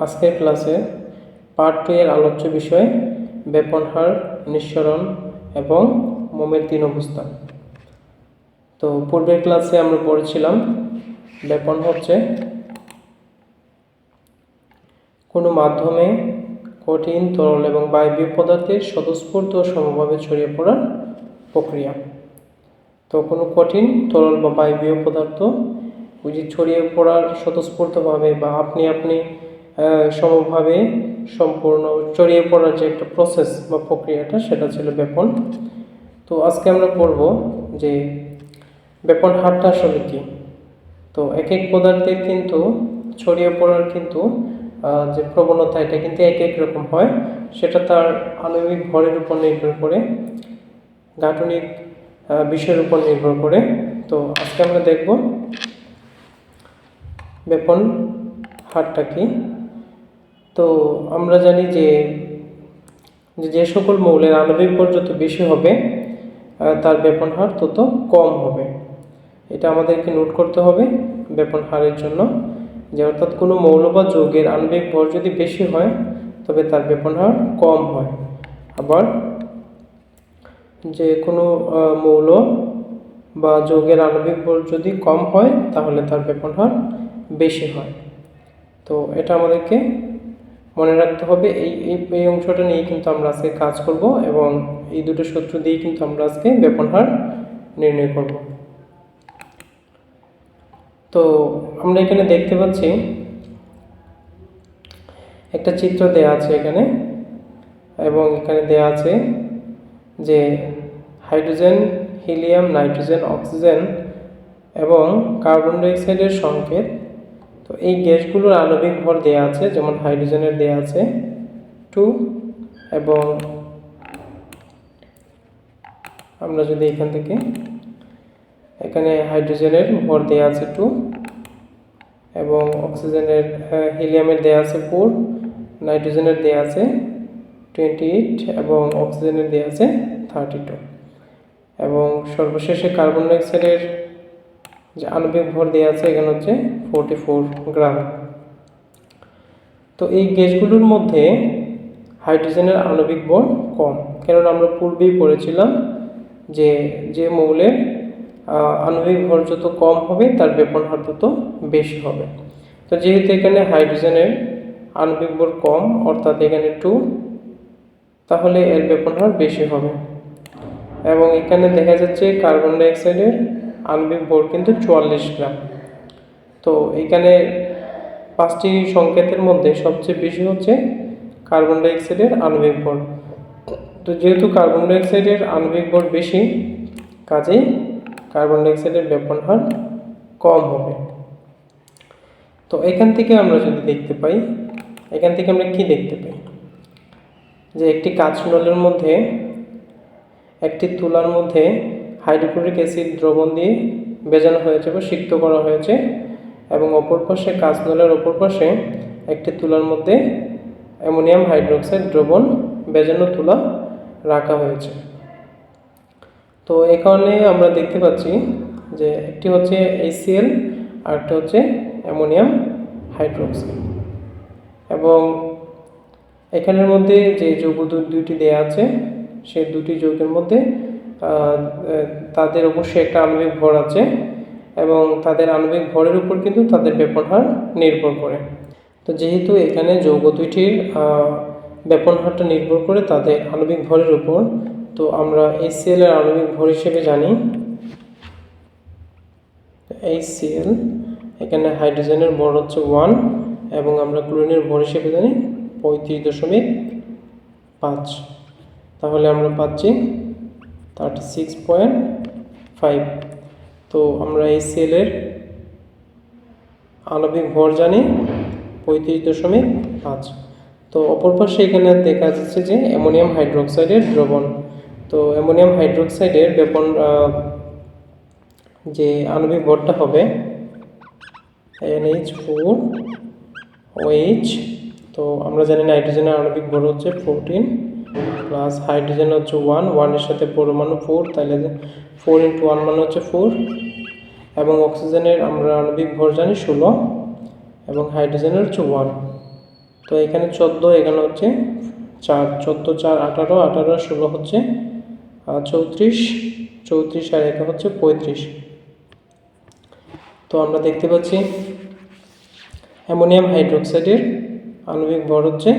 আজকের ক্লাসে part two এর আলোচ্য বিষয় বেপন হার নিঃসরণ এবং মোমের তিন অবস্থা। তো পূর্বের ক্লাসে আমরা পড়েছিলাম বেপন হচ্ছে কোনো মাধ্যমে কঠিন, তরল এবং বায়বীয় পদার্থের স্বতঃস্ফূর্ত সমভাবে ছড়িয়ে পড়ার প্রক্রিয়া। তো কোনো কঠিন, তরল বা বায়বীয় পদার্থ ওই যে ছড়িয়ে পড়ার স্বতঃস্ফূর্তভাবে বা আপনি আপনি সমভাবে সম্পূর্ণ ছড়িয়ে পড়ার যে একটা প্রসেস বা প্রক্রিয়াটা, সেটা ছিল বেপন তো আজকে আমরা পড়ব যে বেপন হারটা আসলে কি। তো এক এক পদার্থের কিন্তু ছড়িয়ে পড়ার কিন্তু যে প্রবণতা, এটা কিন্তু এক এক রকম হয়। সেটা তার আণবিক ভরের উপর নির্ভর করে, গাঠনিক বিষয়ের উপর নির্ভর করে। তো আজকে আমরা দেখব বেপন হারটা কি। তো আমরা জানি যে যে সকল মৌলের আণবিক ভর যত বেশি হবে তার বেপন হার তত কম হবে। এটা আমাদেরকে নোট করতে হবে বেপন হারের জন্য, যে অর্থাৎ কোনো মৌল বা যৌগের আণবিক ভর যদি বেশি হয়, তবে তার বেপন হার কম হয়। আবার যে কোনো মৌল বা যৌগের আণবিক ভর যদি কম হয়, তাহলে তার বেপন হার বেশি হয়। তো এটা আমাদেরকে মনে রাখতে হবে, এই এই অংশটা নিয়ে কিন্তু আমরা আজকে কাজ করব এবং এই দুটো সূত্র দিয়েই কিন্তু আমরা আজকে বেপন হার নির্ণয় করব। তো আমরা এখানে দেখতে পাচ্ছি, একটা চিত্র দেয়া আছে এখানে এবং এখানে দেয়া আছে যে হাইড্রোজেন, হিলিয়াম, নাইট্রোজেন, অক্সিজেন এবং কার্বন ডাইঅক্সাইডের সংকেত তো এই গ্যাসগুলোর আণবিক ভর দেয়া আছে, যেমন হাইড্রোজেনের দেয়া আছে, টু, এবং আমরা যদি এখান থেকে, এখানে হাইড্রোজেনের ভর দেয়া আছে টু, এবং অক্সিজেনের হিলিয়ামের দেয়া আছে ফোর, নাইট্রোজেনের দেয়া আছে টোয়েন্টি এইট, এবং অক্সিজেনের দেয়া আছে থার্টি টু, এবং সর্বশেষে কার্বন ডাইঅক্সাইডের যে আণবিক ভর দেওয়া আছে, এখানে হচ্ছে ফোরটি ফোর গ্রাম। তো এই গ্যাসগুলোর মধ্যে হাইড্রোজেনের আণবিক ভর কম, কেননা আমরা পূর্বেই পড়েছিলাম যে যে মৌলের আণবিক ভর যত কম হবে, তার বেপন হার তত বেশি হবে। তো যেহেতু এখানে হাইড্রোজেনের আণবিক ভর কম, অর্থাৎ এখানে টু তাহলে এর বেপন হার বেশি হবে। এবং এখানে দেখা যাচ্ছে কার্বন ডাইঅক্সাইডের আণবিক ভর কিন্তু চুয়াল্লিশ গ্রাম। তো এখানে পাঁচটি সংকেতের মধ্যে সবচেয়ে বেশি হচ্ছে কার্বন ডাইঅক্সাইডের আণবিক ভর। তো যেহেতু কার্বন ডাইঅক্সাইডের আণবিক ভর বেশি, কাজেই কার্বন ডাইঅক্সাইডের ব্যাপন হার কম হবে। তো এখান থেকে আমরা যদি দেখতে পাই, এখান থেকে আমরা কি দেখতে পাই? যে একটি কাঁচ নলের মধ্যে, একটি তুলার মধ্যে হাইড্রোক্লোরিক অ্যাসিড দ্রবণ দিয়ে ভেজানো হয়েছে বা সিক্ত করা হয়েছে এবং অপর পাশে কাঁচ নলের অপর পাশে একটি তুলার মধ্যে অ্যামোনিয়াম হাইড্রোক্সাইড দ্রবণ ভেজানো তুলা রাখা হয়েছে। তো এই কারণে আমরা দেখতে পাচ্ছি যে একটি হচ্ছে এইচসিএল আর একটা হচ্ছে অ্যামোনিয়াম হাইড্রোক্সাইড। এবং এখানের মধ্যে যে যৌগ দু- দুইটি দেয়া আছে, সেই দুটি যৌগের মধ্যে তাদের অবশ্যই একটা আণবিক ভর আছে এবং তাদের আণবিক ভরের উপর কিন্তু তাদের বেপন হার নির্ভর করে। তো যেহেতু এখানে যৌগ দুইটির বেপন হারটা নির্ভর করে তাদের আণবিক ভরের উপর, তো আমরা এইচসিএল এর আণবিক ভর হিসেবে জানি। এইচসিএল এখানে হাইড্রোজেনের ভর হচ্ছে ওয়ান এবং আমরা ক্লোরিনের ভর হিসেবে জানি পঁয়ত্রিশ দশমিক পাঁচ। তাহলে আমরা পাচ্ছি থার্টি সিক্স পয়েন্ট ফাইভ তো আমরা এই সেলের আণবিক ভর জানি পঁয়ত্রিশ দশমিক পাঁচ। তো অপর পাশে এখানে দেখা যাচ্ছে যে অ্যামোনিয়াম হাইড্রোক্সাইডের দ্রবণ। তো অ্যামোনিয়াম হাইড্রোক্সাইডের ব্যাপন যে আণবিক ভরটা হবে এনএইচ ফোর ওএইচ তো আমরা জানি নাইট্রোজেনের আণবিক ভর হচ্ছে ফোরটিন। প্লাস হাইড্রোজেন হচ্ছে ওয়ান ওয়ানের সাথে পরমাণু ফোর তাহলে ফোর ইন্টু ওয়ান মানে হচ্ছে ফোর এবং অক্সিজেনের আমরা আণবিক ভর জানি ষোলো, এবং হাইড্রোজেনের হচ্ছে ওয়ান তো এখানে চোদ্দ, এখানে হচ্ছে চার, চোদ্দ, চার, আঠারো আঠারো, ষোলো হচ্ছে চৌত্রিশ চৌত্রিশ আর একে হচ্ছে পঁয়ত্রিশ। তো আমরা দেখতে পাচ্ছি অ্যামোনিয়াম হাইড্রোক্সাইডের আণবিক ভর হচ্ছে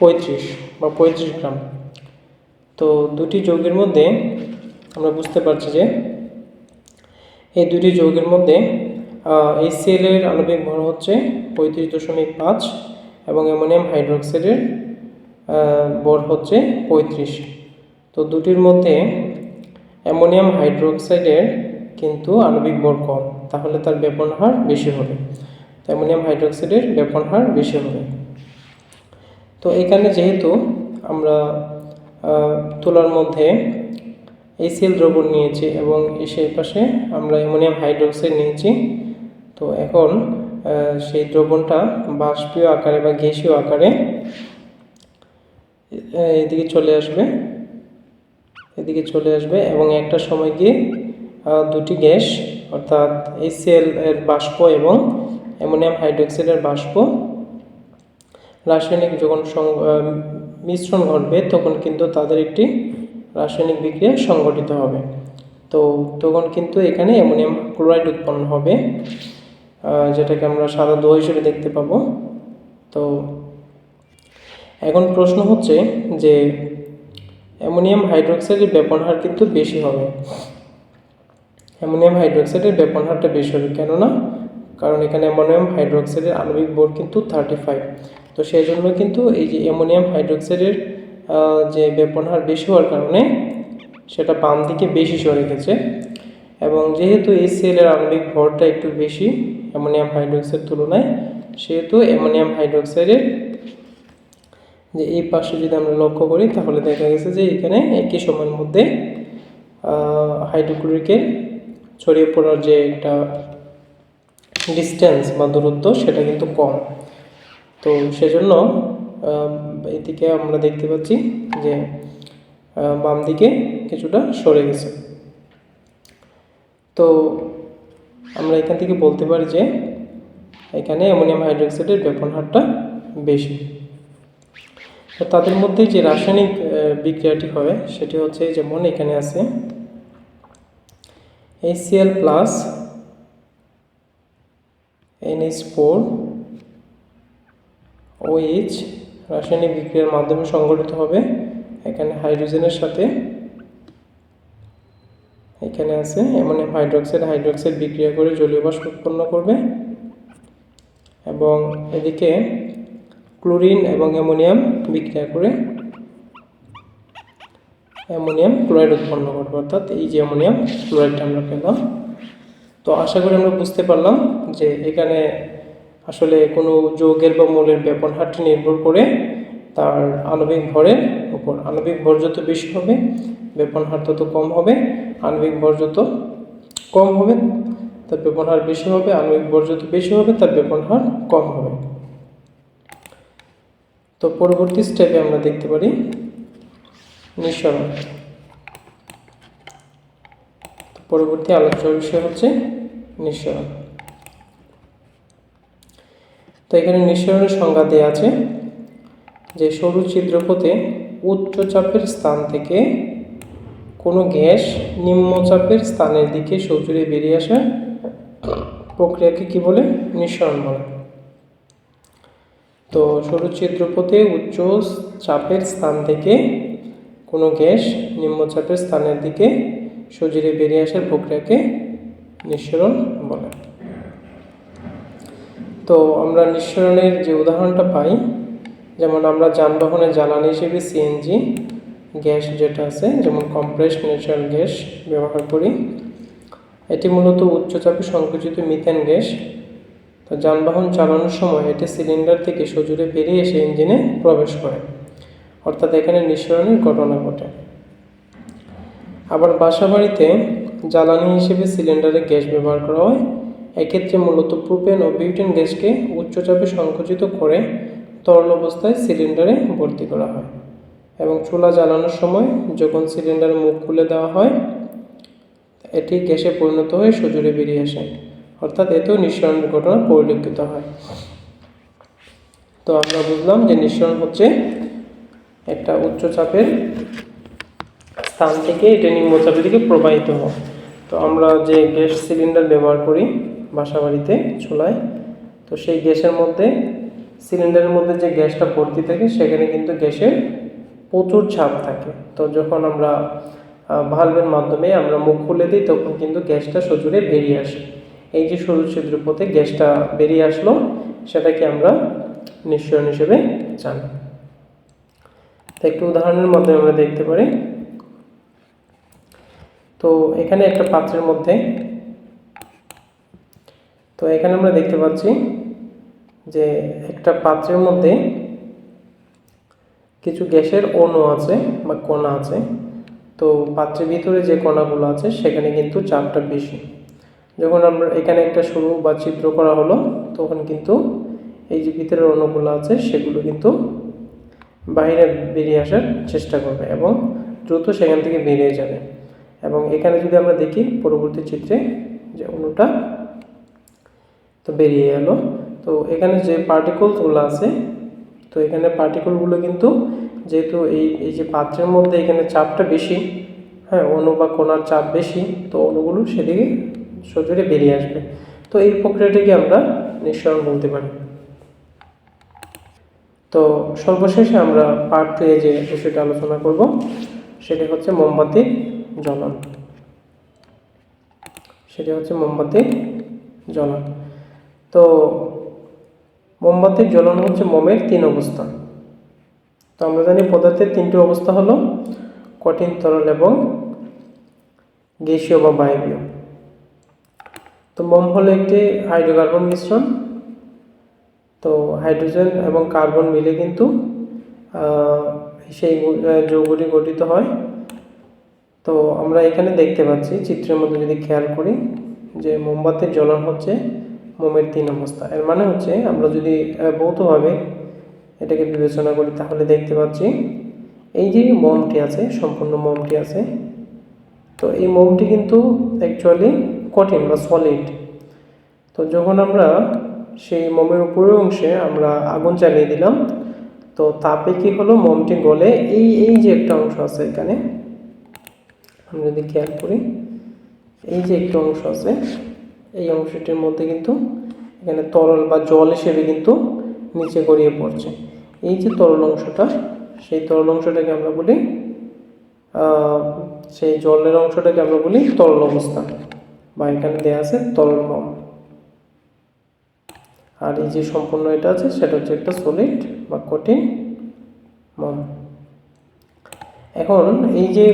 পঁয়ত্রিশ। বা পঁয়ত্রিশ গ্রাম। তো দুটি যৌগের মধ্যে আমরা বুঝতে পারছি যে এই দুটি যৌগের মধ্যে এই এর আণবিক ভর হচ্ছে পঁয়ত্রিশ দশমিক পাঁচ এবং অ্যামোনিয়াম হাইড্রোক্সাইডের ভর হচ্ছে পঁয়ত্রিশ। তো দুটির মধ্যে অ্যামোনিয়াম হাইড্রোক্সাইডের কিন্তু আণবিক ভর কম, তাহলে তার ব্যাপন হার বেশি হবে। অ্যামোনিয়াম হাইড্রোক্সাইডের ব্যাপন হার বেশি হবে। তো এখানে যেহেতু আমরা তুলার মধ্যে এসিএল দ্রবণ নিয়েছি এবং সেই পাশে আমরা অ্যামোনিয়াম হাইড্রোক্সাইড নিয়েছি, তো এখন সেই দ্রবণটা বাষ্পীয় আকারে বা গ্যাসীয় আকারে এদিকে চলে আসবে, এদিকে চলে আসবে এবং একটা সময় গিয়ে দুটি গ্যাস অর্থাৎ এসিএল এর বাষ্প এবং অ্যামোনিয়াম হাইড্রোক্সাইডের বাষ্প রাসায়নিক যখন মিশ্রণ ঘটবে, তখন কিন্তু তাদের একটি রাসায়নিক বিক্রিয়া সংঘটিত হবে। তো তখন কিন্তু এখানে অ্যামোনিয়াম ক্লোরাইড উৎপন্ন হবে যেটাকে আমরা সাদা দোয়া হিসেবে দেখতে পাবো। তো এখন প্রশ্ন হচ্ছে যে অ্যামোনিয়াম হাইড্রোক্সাইডের ব্যাপন হার কিন্তু বেশি হবে। অ্যামোনিয়াম হাইড্রোক্সাইডের ব্যাপন হারটা বেশি হবে কেননা, কারণ এখানে অ্যামোনিয়াম হাইড্রোক্সাইডের আণবিক ভর কিন্তু থার্টি ফাইভ তো সেই জন্য কিন্তু এই যে অ্যামোনিয়াম হাইড্রোক্সাইডের যে ব্যাপন হার বেশি হওয়ার কারণে সেটা বাম দিকে বেশি সরে গেছে। এবং যেহেতু এই সেলের আণবিক ভরটা একটু বেশি অ্যামোনিয়াম হাইড্রোক্সাইড তুলনায়, সেহেতু অ্যামোনিয়াম হাইড্রোক্সাইডের যে এই পাশে যদি আমরা লক্ষ্য করি, তাহলে দেখা গেছে যে এখানে একই সময়ের মধ্যে হাইড্রোক্লোরিকের ছড়িয়ে পড়ার যে একটা ডিস্টেন্স বা দূরত্ব, সেটা কিন্তু কম। তো সেজন্য এদিকে আমরা দেখতে পাচ্ছি যে বাম দিকে কিছুটা সরে গেছে। তো আমরা এখান থেকে বলতে পারি যে, এখানে অ্যামোনিয়াম হাইড্রোক্সাইডের ব্যাপন হারটা বেশি। তো তাদের মধ্যে যে রাসায়নিক বিক্রিয়াটি হবে সেটি হচ্ছে যেমন এখানে আছে HCl plus NH four OH রাসায়নিক বিক্রিয়ার মাধ্যমে সংগঠিত হবে। এখানে হাইড্রোজেনের সাথে এখানে আছে অ্যামোনিয়াম হাইড্রোক্সাইড হাইড্রোক্সাইড বিক্রিয়া করে জলীয় বাষ্প উৎপন্ন করবে। এবং এদিকে ক্লোরিন এবং অ্যামোনিয়াম বিক্রিয়া করে অ্যামোনিয়াম ক্লোরাইড উৎপন্ন করবে। অর্থাৎ এই যে অ্যামোনিয়াম ক্লোরাইডটা আমরা পেলাম। তো আশা করি আমরা বুঝতে পারলাম যে এখানে আসলে কোনো যৌগের বা মূলের ব্যাপন হারটি নির্ভর করে তার আণবিক ভরের উপর। আণবিক ভর যত বেশি হবে, ব্যাপন হার তত কম হবে, আণবিক ভর যত কম হবে, তার ব্যাপন হার বেশি হবে, আণবিক ভর যত বেশি হবে, তার ব্যাপন হার কম হবে। তো পরবর্তী স্টেপে আমরা দেখতে পারি নিঃসরণ। পরবর্তী আলোচ্য বিষয় হচ্ছে নিঃসরণ। তো এখানে নিঃসরণের সংজ্ঞা দেওয়া আছে যে সরু ছিদ্রপথে উচ্চ চাপের স্থান থেকে কোনো গ্যাস নিম্নচাপের স্থানের দিকে সৌচরে বেরিয়ে আসা প্রক্রিয়াকে কি বলে? নিঃসরণ বলে। তো সরু ছিদ্রপথে উচ্চ চাপের স্থান থেকে কোনো গ্যাস নিম্নচাপের স্থানের দিকে সজীরে বেরিয়ে আসার প্রক্রিয়াকে নিঃসরণ বলে। তো আমরা নিঃসরণের যে উদাহরণটা পাই, যেমন আমরা যানবাহনের জ্বালানি হিসেবে সিএনজি গ্যাস যেটা আছে, যেমন কম্প্রেস ন্যাচারাল গ্যাস ব্যবহার করি। এটি মূলত উচ্চচাপে সংকুচিত মিথেন গ্যাস তো যানবাহন চালানোর সময় এটি সিলিন্ডার থেকে সজুরে বেরিয়ে এসে ইঞ্জিনে প্রবেশ করে। অর্থাৎ এখানে নিঃসরণের ঘটনা ঘটে। আবার বাসাবাড়িতে জ্বালানি হিসেবে সিলিন্ডারে গ্যাস ব্যবহার করা হয়। এক্ষেত্রে মূলত প্রোপেন ও বিউটেন গ্যাসকে উচ্চচাপে সংকুচিত করে তরল অবস্থায় সিলিন্ডারে ভর্তি করা হয় এবং চুলা জ্বালানোর সময় যখন সিলিন্ডার মুখ খুলে দেওয়া হয়, এটি গ্যাসে পরিণত হয়ে সজোরে বেরিয়ে আসে, অর্থাৎ এতেও নিঃসরণের ঘটনা পরিলক্ষিত হয়। তো আমরা বুঝলাম যে নিঃসরণ হচ্ছে একটা উচ্চ চাপের স্থান থেকে এটা নিম্নচাপের দিকে প্রবাহিত হয়। তো আমরা যে গ্যাস সিলিন্ডার ব্যবহার করি বাসা বাড়িতে চুলায়। তো সেই গ্যাসের মধ্যে, সিলিন্ডারের মধ্যে যে গ্যাসটা ভর্তি থাকে, সেখানে কিন্তু গ্যাসের প্রচুর চাপ থাকে। তো যখন আমরা ভালভের মাধ্যমে আমরা মুখ খুলে দিই, তখন কিন্তু গ্যাসটা সজোরে বেরিয়ে আসে। এই যে সরু ছিদ্র পথে গ্যাসটা বেরিয়ে আসলো, সেটাকে আমরা নিঃসরণ হিসেবে জানি। তো একটু উদাহরণের মাধ্যমে আমরা দেখতে পারি। তো এখানে একটা পাত্রের মধ্যে তো এখানে আমরা দেখতে পাচ্ছি যে একটা পাত্রের মধ্যে কিছু গ্যাসের অণু আছে বা কণা আছে। তো পাত্রের ভিতরে যে কণাগুলো আছে, সেখানে কিন্তু চাপটা বেশি। যখন আমরা এখানে একটা সরু বা চিত্র করা হলো, তখন কিন্তু এই যে ভিতরের অণুগুলো আছে, সেগুলো কিন্তু বাইরে বেরিয়ে আসার চেষ্টা করবে এবং দ্রুত সেখান থেকে বেরিয়ে যাবে। এবং এখানে যদি আমরা দেখি, পরবর্তী চিত্রে যে অণুটা তো বেরিয়ে এলো। তো এখানে যে পার্টিকলসগুলো আছে, তো এখানে পার্টিকলগুলো কিন্তু যেহেতু এই এই যে পাত্রের মধ্যে এখানে চাপটা বেশি হ্যাঁ অণু বা কোনার চাপ বেশি, তো অণুগুলো সেদিকে সজোরে বেরিয়ে আসবে। তো এই প্রক্রিয়াটিকে আমরা নিঃসরণ বলতে পারি। তো সর্বশেষে আমরা পার্ট টু এ যে বিষয়টা আলোচনা করব, সেটি হচ্ছে মোমবাতির জ্বলন। সেটি হচ্ছে মোমবাতির জ্বলন। তো মোমবাতির জ্বলন হচ্ছে মোমের তিন অবস্থা। তো আমরা জানি পদার্থের তিনটি অবস্থা হলো কঠিন, তরল এবং গ্যাসীয় বা বায়বীয়। তো মোম হলো একটি হাইড্রোকার্বন মিশ্রণ। তো হাইড্রোজেন এবং কার্বন মিলে কিন্তু সেই যৌগটি গঠিত হয়। তো আমরা এখানে দেখতে পাচ্ছি, চিত্রের মধ্যে যদি খেয়াল করি, যে মোমবাতির জ্বলন হচ্ছে মোমের তিন অবস্থা। এর মানে হচ্ছে আমরা যদি ভৌতভাবে এটাকে বিবেচনা করি, তাহলে দেখতে পাচ্ছি এই যে মোমটি আছে, সম্পূর্ণ মোমটি আছে, তো এই মোমটি কিন্তু অ্যাকচুয়ালি কঠিন বা সলিড তো যখন আমরা সেই মোমের উপরের অংশে আমরা আগুন জ্বালিয়ে দিলাম, তো তাপে কি হলো? মোমটি গলে এই এই যে একটা অংশ আছে এখানে আমরা যদি খেয়াল করি, এই যে একটা অংশ আছে এই অংশটির মধ্যে কিন্তু এখানে তরল বা জল হিসেবে কিন্তু নিচে গড়িয়ে পড়ছে। এই যে তরল অংশটা, সেই তরল অংশটাকে আমরা বলি সেই জলের অংশটাকে আমরা বলি তরল অবস্থা, বা এখানে দেওয়া আছে তরল মম আর এই যে সম্পূর্ণ এটা আছে, সেটা হচ্ছে একটা সলিড বা কঠিন মম। এখন এই যে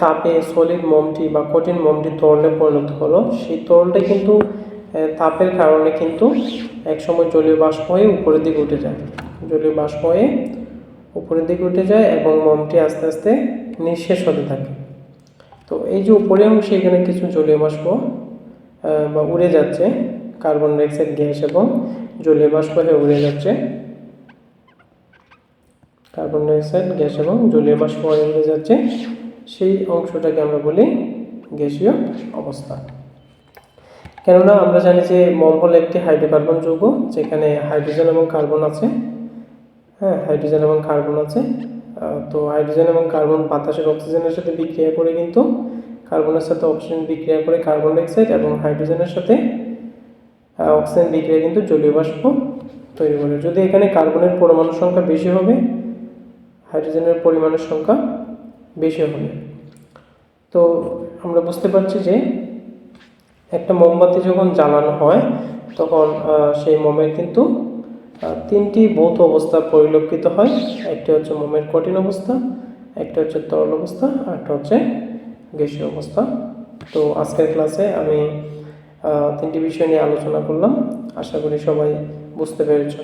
তাপে সলিড মমটি বা কঠিন মমটি তরলে পরিণত হলো। সেই তরলটা কিন্তু তাপের কারণে কিন্তু একসময় জলীয় বাষ্প হয়ে উপরের দিকে উঠে যায়। জলীয় বাষ্প হয়ে উপরের দিকে উঠে যায় এবং মমটি আস্তে আস্তে নিঃশেষ হতে থাকে। তো এই যে উপরে অংশে এখানে কিছু জলীয় বাষ্প বা উড়ে যাচ্ছে, কার্বন ডাইঅক্সাইড, গ্যাস এবং জলীয় বাষ্প হয়ে উড়ে যাচ্ছে। কার্বন ডাইঅক্সাইড, গ্যাস এবং জলীয় বাষ্প হয়ে উড়ে যাচ্ছে। সেই অংশটাকে আমরা বলি গ্যাসীয় অবস্থা। কেননা আমরা জানি যে মম হলো একটি হাইড্রোকার্বন যৌগ, যেখানে হাইড্রোজেন এবং কার্বন আছে। হ্যাঁ হাইড্রোজেন এবং কার্বন আছে। তো হাইড্রোজেন এবং কার্বন বাতাসের অক্সিজেনের সাথে বিক্রিয়া করে কিন্তু কার্বনের সাথে অক্সিজেন বিক্রিয়া করে কার্বন ডাইঅক্সাইড এবং হাইড্রোজেনের সাথে অক্সিজেন বিক্রিয়া কিন্তু জলীয় বাষ্প তৈরি করে। যদি এখানে কার্বনের পরমাণু সংখ্যা বেশি হবে, হাইড্রোজেনের পরিমাণের সংখ্যা বেশি হবে। তো আমরা বুঝতে পারছি যে একটা মোমবাতি যখন জ্বালানো হয়, তখন সেই মোমের কিন্তু তিনটি ভৌত অবস্থা পরিলক্ষিত হয়। একটি হচ্ছে মোমের কঠিন অবস্থা, একটা হচ্ছে তরল অবস্থা, আর একটা হচ্ছে গ্যাসীয় অবস্থা। তো আজকের ক্লাসে আমি তিনটি বিষয় নিয়ে আলোচনা করলাম। আশা করি সবাই বুঝতে পেরেছ।